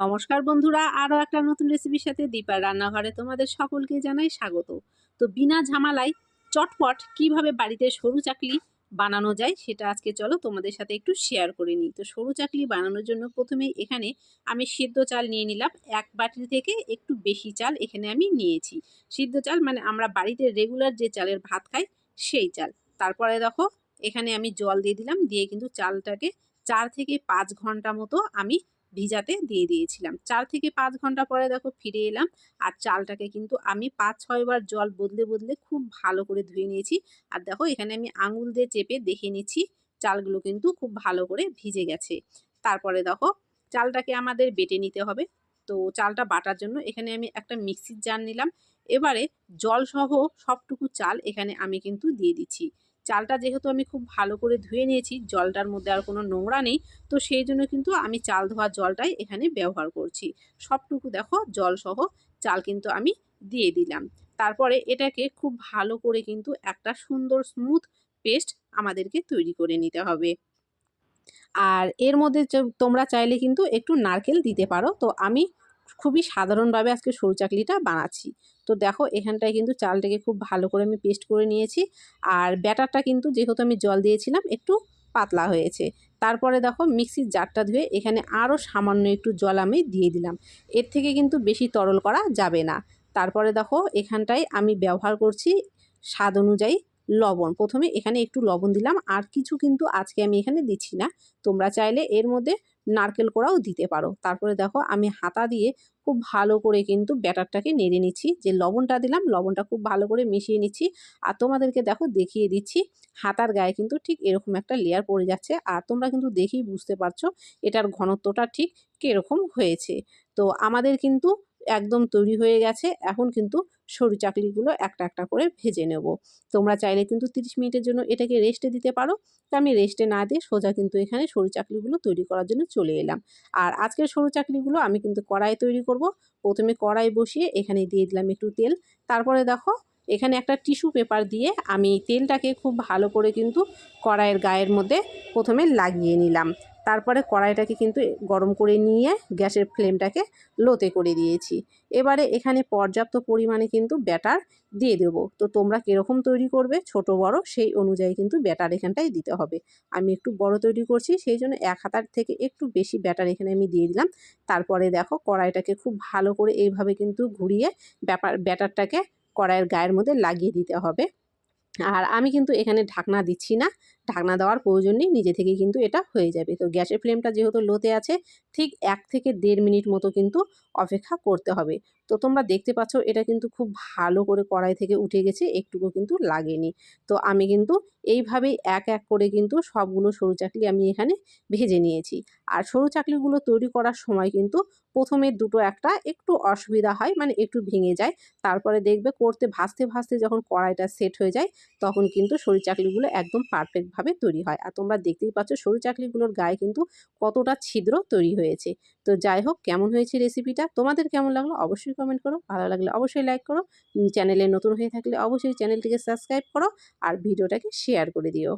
নমস্কার বন্ধুরা, আরও একটা নতুন রেসিপির সাথে দীপার রান্নাঘরে তোমাদের সকলকে জানাই স্বাগত। তো বিনা ঝামেলায় চটপট কীভাবে বাড়িতে সরু চাকলি বানানো যায় সেটা আজকে চলো তোমাদের সাথে একটু শেয়ার করে নিই। তো সরু চাকলি বানানোর জন্য প্রথমে এখানে আমি সিদ্ধ চাল নিয়ে নিলাম। এক বাটি থেকে একটু বেশি চাল এখানে আমি নিয়েছি। সিদ্ধ চাল মানে আমরা বাড়িতে রেগুলার যে চালের ভাত খাই সেই চাল। তারপরে দেখো, এখানে আমি জল দিয়ে দিলাম। দিয়ে কিন্তু চালটাকে চার থেকে পাঁচ ঘণ্টা মতো আমি ভিজাতে দিয়ে দিয়েছিলাম। চার থেকে পাঁচ ঘণ্টা পরে দেখো ফিরে এলাম আর চালটাকে কিন্তু আমি পাঁচ ছয়বার জল বদলে বদলে খুব ভালো করে ধুয়ে নিয়েছি। আর দেখো এখানে আমি আঙুল দিয়ে চেপে দেখে নিচ্ছি চালগুলো কিন্তু খুব ভালো করে ভিজে গেছে। তারপরে দেখো চালটাকে আমাদের বেটে নিতে হবে। তো চালটা বাটার জন্য এখানে আমি একটা মিক্সির জার নিলাম। এবারে জল সহ সবটুকু চাল এখানে আমি কিন্তু দিয়ে দিচ্ছি। চালটা যেহেতু আমি খুব ভালো করে ধুয়ে নিয়েছি, জলটার মধ্যে আর কোনো নোংরা নেই, তো সেই জন্য কিন্তু আমি চাল ধোয়ার জলটাই এখানে ব্যবহার করছি। সবটুকু দেখো জল সহ চাল কিন্তু আমি দিয়ে দিলাম। তারপরে এটাকে খুব ভালো করে কিন্তু একটা সুন্দর স্মুথ পেস্ট আমাদেরকে তৈরি করে নিতে হবে। আর এর মধ্যে তোমরা চাইলে কিন্তু একটু নারকেল দিতে পারো, তো আমি খুবই সাধারণভাবে আজকে সরু চাকলিটা বানাচ্ছি। তো দেখো, এখানটায় কিন্তু চালটাকে খুব ভালো করে আমি পেস্ট করে নিয়েছি। আর ব্যাটারটা কিন্তু যেহেতু আমি জল দিয়েছিলাম, একটু পাতলা হয়েছে। তারপরে দেখো, মিক্সির জারটা ধুয়ে এখানে আরও সামান্য একটু জল আমি দিয়ে দিলাম। এর থেকে কিন্তু বেশি তরল করা যাবে না। তারপরে দেখো, এখানটায় আমি ব্যবহার করছি স্বাদ অনুযায়ী লবণ। প্রথমে এখানে একটু লবণ দিলাম, আর কিছু কিন্তু আজকে আমি এখানে দিচ্ছি না। তোমরা চাইলে এর মধ্যে নারকেল কোড়াও দিতে পারো। তারপরে দেখো আমি হাতা দিয়ে খুব ভালো করে কিন্তু ব্যাটারটাকে নেড়ে নিচ্ছি। যে লবণটা দিলাম, লবণটা খুব ভালো করে মিশিয়ে নিচ্ছি। আর তোমাদেরকে দেখো দেখিয়ে দিচ্ছি, হাতার গায়ে কিন্তু ঠিক এরকম একটা লেয়ার পড়ে যাচ্ছে। আর তোমরা কিন্তু দেখেই বুঝতে পারছ এটার ঘনত্বটা ঠিক কীরকম হয়েছে। তো আমাদের কিন্তু একদম তৈরি হয়ে গেছে। এখন কিন্তু সরু চাকলিগুলো একটা একটা করে ভেজে নেব। তোমরা চাইলে কিন্তু 30 মিনিটের জন্য এটাকে রেস্টে দিতে পারো। তো আমি রেস্টে না দিয়ে সোজা কিন্তু এখানে সরু চাকলিগুলো তৈরি করার জন্য চলে এলাম। আর আজকের সরু চাকলিগুলো আমি কিন্তু কড়াই তৈরি করব। প্রথমে কড়াই বসিয়ে এখানে দিয়ে দিলাম একটু তেল। তারপরে দেখো, এখানে একটা টিস্যু পেপার দিয়ে আমি তেলটাকে খুব ভালো করে কিন্তু কড়াইয়ের গায়ের মধ্যে প্রথমে লাগিয়ে নিলাম। তারপরে কড়াইটাকে কিন্তু গরম করে নিয়ে গ্যাসের ফ্লেমটাকে লোতে করে দিয়েছি। এবারে এখানে পর্যাপ্ত পরিমাণে কিন্তু ব্যাটার দিয়ে দেব। তো তোমরা কীরকম তৈরি করবে, ছোট, বড়, সেই অনুযায়ী কিন্তু ব্যাটার এখানটায় দিতে হবে। আমি একটু বড় তৈরি করছি, সেই জন্য এক হাতার থেকে একটু বেশি ব্যাটার এখানে আমি দিয়ে দিলাম। তারপরে দেখো কড়াইটাকে খুব ভালো করে এইভাবে কিন্তু ঘুরিয়ে ব্যাপার, ব্যাটারটাকে কড়াইয়ের গায়ের মধ্যে লাগিয়ে দিতে হবে। আর আমি কিন্তু এখানে ঢাকনা দিচ্ছি না। ঢাকনা দেওয়ার প্রয়োজন নেই, নিজে থেকে কিন্তু এটা হয়ে যাবে। তো গ্যাসের ফ্লেমটা যেহেতু লোতে আছে, ঠিক এক থেকে দেড় মিনিট মতো কিন্তু অপেক্ষা করতে হবে। তো তোমরা দেখতে পাচ্ছ এটা কিন্তু খুব ভালো করে কড়াই থেকে উঠে গেছে, একটুকু কিন্তু লাগেনি। তো আমি কিন্তু এইভাবেই এক এক করে কিন্তু সবগুলো সরু চাকলি আমি এখানে ভেজে নিয়েছি। আর সরু চাকলিগুলো তৈরি করার সময় কিন্তু প্রথমে দুটো একটা একটু অসুবিধা হয় মানে একটু ভেঙে যায়। তারপরে দেখবে করতে ভাজতে ভাজতে যখন কড়াইটা সেট হয়ে যায়, তখন কিন্তু সরু চাকলিগুলো একদম পারফেক্টভাবে তৈরি হয়। আর তোমরা দেখতেই পাচ্ছ সরু চাকলিগুলোর গায়ে কিন্তু কতটা ছিদ্র তৈরি হয়েছে। তো যাই হোক, কেমন হয়েছে রেসিপিটা তোমাদের কেমন লাগল? অবশ্যই কমেন্ট করো। ভালো লাগলে অবশ্যই লাইক করো। চ্যানেলে নতুন হয়ে থাকলে অবশ্যই চ্যানেলটিকে সাবস্ক্রাইব করো আর ভিডিওটাকে শেয়ার করে দিও।